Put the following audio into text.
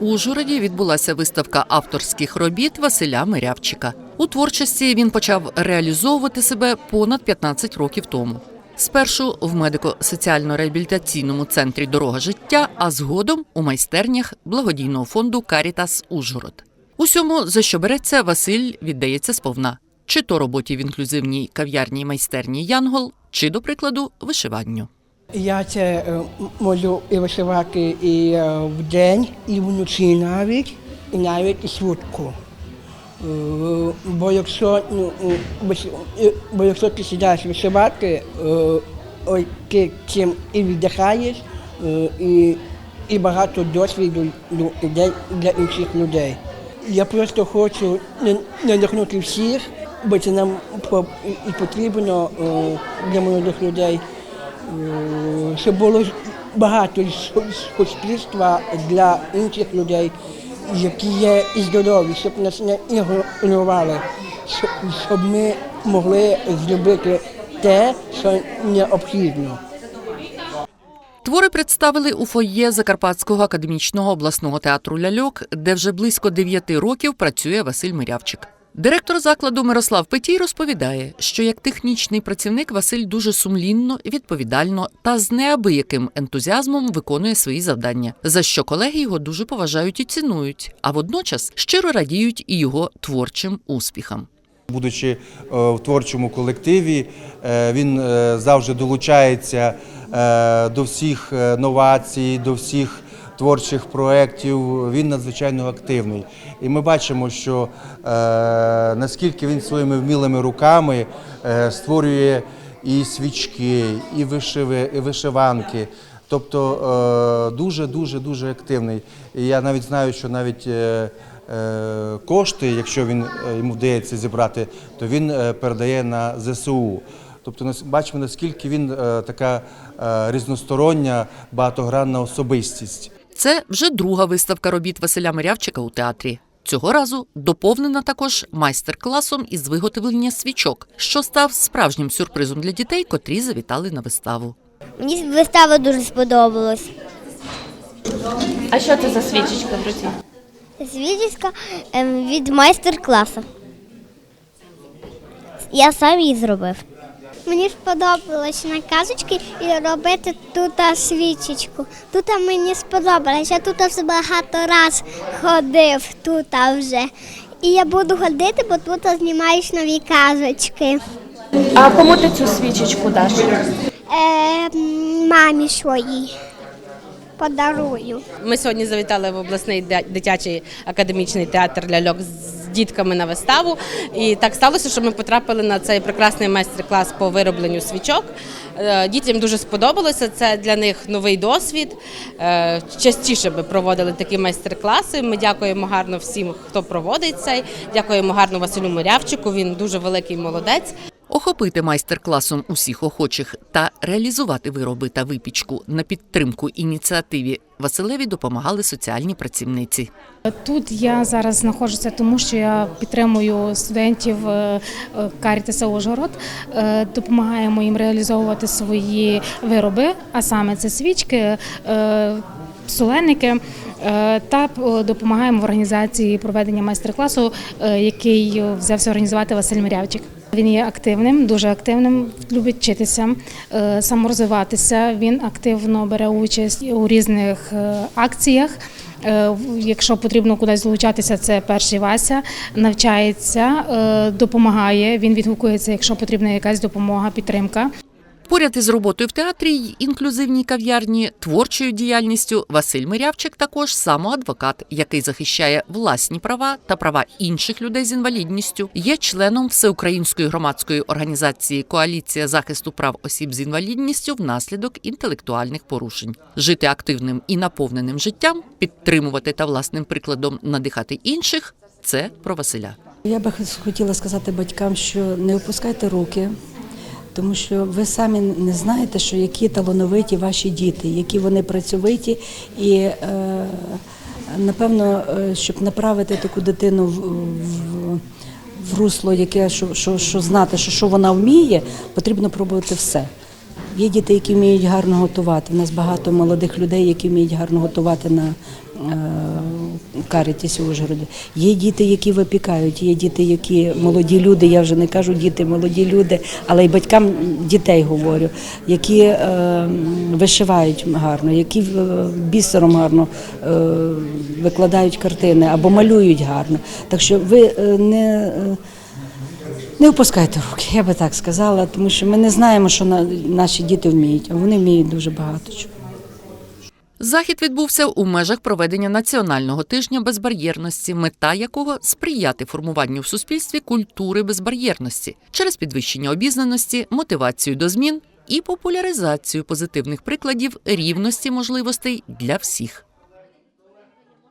Ужгороді відбулася виставка авторських робіт Василя Мирявчика. У творчості він почав реалізовувати себе понад 15 років тому. Спершу в медико-соціально-реабілітаційному центрі Дорога життя, а згодом у майстернях благодійного фонду Карітас Ужгород. Усьому, за що береться, Василь віддається сповна. Чи то роботі в інклюзивній кав'ярні майстерні Янгол, чи, до прикладу, вишиванню. Я це е, можу і вишивати і е, вдень, і вночі навіть, і навіть і швидко. Е, Бо якщо, ну, бо якщо ти сідаєш вишивати, ой, ти цим і віддихаєш, і, і багато досвіду ну, іде для інших людей. Я просто хочу надихнути всіх, бо це нам і потрібно для молодих людей. Щоб було багато суспільства для інших людей, які є і здорові, щоб нас не ігнорували, щоб, ми могли зробити те, що необхідно. Твори представили у фоє Закарпатського академічного обласного театру Ляльок, де вже близько дев'яти років працює Василь Мирявчик. Директор закладу Мирослав Петій розповідає, що як технічний працівник Василь дуже сумлінно, відповідально та з неабияким ентузіазмом виконує свої завдання, за що колеги його дуже поважають і цінують, а водночас щиро радіють і його творчим успіхам. Будучи е, в творчому колективі, е, він е, завжди долучається до всіх новацій, до всіх творчих проєктів. Він надзвичайно активний. І ми бачимо, що е, наскільки він своїми вмілими руками е, створює і свічки, і вишиви, і вишиванки. Тобто дуже дуже дуже активний. І я навіть знаю, що навіть е, е, кошти, якщо він е, йому вдається зібрати, то він е, передає на ЗСУ. Тобто бачимо, наскільки він е, така е, різностороння, багатогранна особистість. Це вже друга виставка робіт Василя Мирявчика у театрі. Цього разу доповнена також майстер-класом із виготовлення свічок, що став справжнім сюрпризом для дітей, котрі завітали на виставу. Мені вистава дуже сподобалась. А що це за свічечка в руці? Свідчиська ем, від майстер-класу. Я сам її зробив. Мені сподобалось на казочки і робити тут свічечку. Тут мені сподобалось. Я тут вже багато раз ходив тут вже. І я буду ходити, бо тут знімаєш нові казочки. А кому ти цю свічечку даш? Е, мамі своїй подарую. Ми сьогодні завітали в обласний дитячий академічний театр ляльок з дітками на виставу. І так сталося, що ми потрапили на цей прекрасний майстер-клас по виробленню свічок. Е, Дітям дуже сподобалося. Це для них новий досвід. Е, Частіше би проводили такі майстер-класи. Ми дякуємо гарно всім, хто проводить цей. Дякуємо гарно Василю Морявчику. Він дуже великий молодець. Охопити майстер-класом усіх охочих та реалізувати вироби та випічку на підтримку ініціативі Василеві допомагали соціальні працівниці. Тут я зараз знаходжуся, тому що я підтримую студентів е, е, Карітаса Ужгород, е, допомагаємо їм реалізовувати свої вироби, а саме це свічки, соленики. Та допомагаємо в організації проведення майстер-класу, який взявся організувати Василь Мирявчик. Він є активним, дуже активним, любить вчитися, е, саморозвиватися. Він активно бере участь у різних е, акціях. Е, Якщо потрібно кудись долучатися, це перший Вася навчається, допомагає. Він відгукується, якщо потрібна якась допомога, підтримка. Поряд із роботою в театрі й інклюзивній кав'ярні, творчою діяльністю Василь Мирявчик також самоадвокат, який захищає власні права та права інших людей з інвалідністю, є членом всеукраїнської громадської організації Коаліція захисту прав осіб з інвалідністю внаслідок інтелектуальних порушень. Жити активним і наповненим життям, підтримувати та власним прикладом надихати інших це про Василя. Я би хотіла сказати батькам, що не опускайте руки, тому що ви самі не знаєте, що які талановиті ваші діти, які вони працьовиті, і е, напевно, е, щоб направити таку дитину в, в, в русло, яке що, що, що знати, що, що вона вміє, потрібно пробувати все. Є діти, які вміють гарно готувати. У нас багато молодих людей, які вміють гарно готувати на е, в Карітісі Ужгороді. Є діти, які випікають, є діти, які молоді люди. Я вже не кажу діти, молоді люди, але й батькам дітей говорю, які е, вишивають гарно, які е, бісером гарно е, викладають картини або малюють гарно. Так що ви е, не. е, не опускайте руки, я би так сказала, тому що ми не знаємо, що на- наші діти вміють, а вони вміють дуже багато чого. Захід відбувся у межах проведення національного тижня безбар'єрності, мета якого сприяти формуванню в суспільстві культури безбар'єрності через підвищення обізнаності, мотивацію до змін і популяризацію позитивних прикладів рівності можливостей для всіх.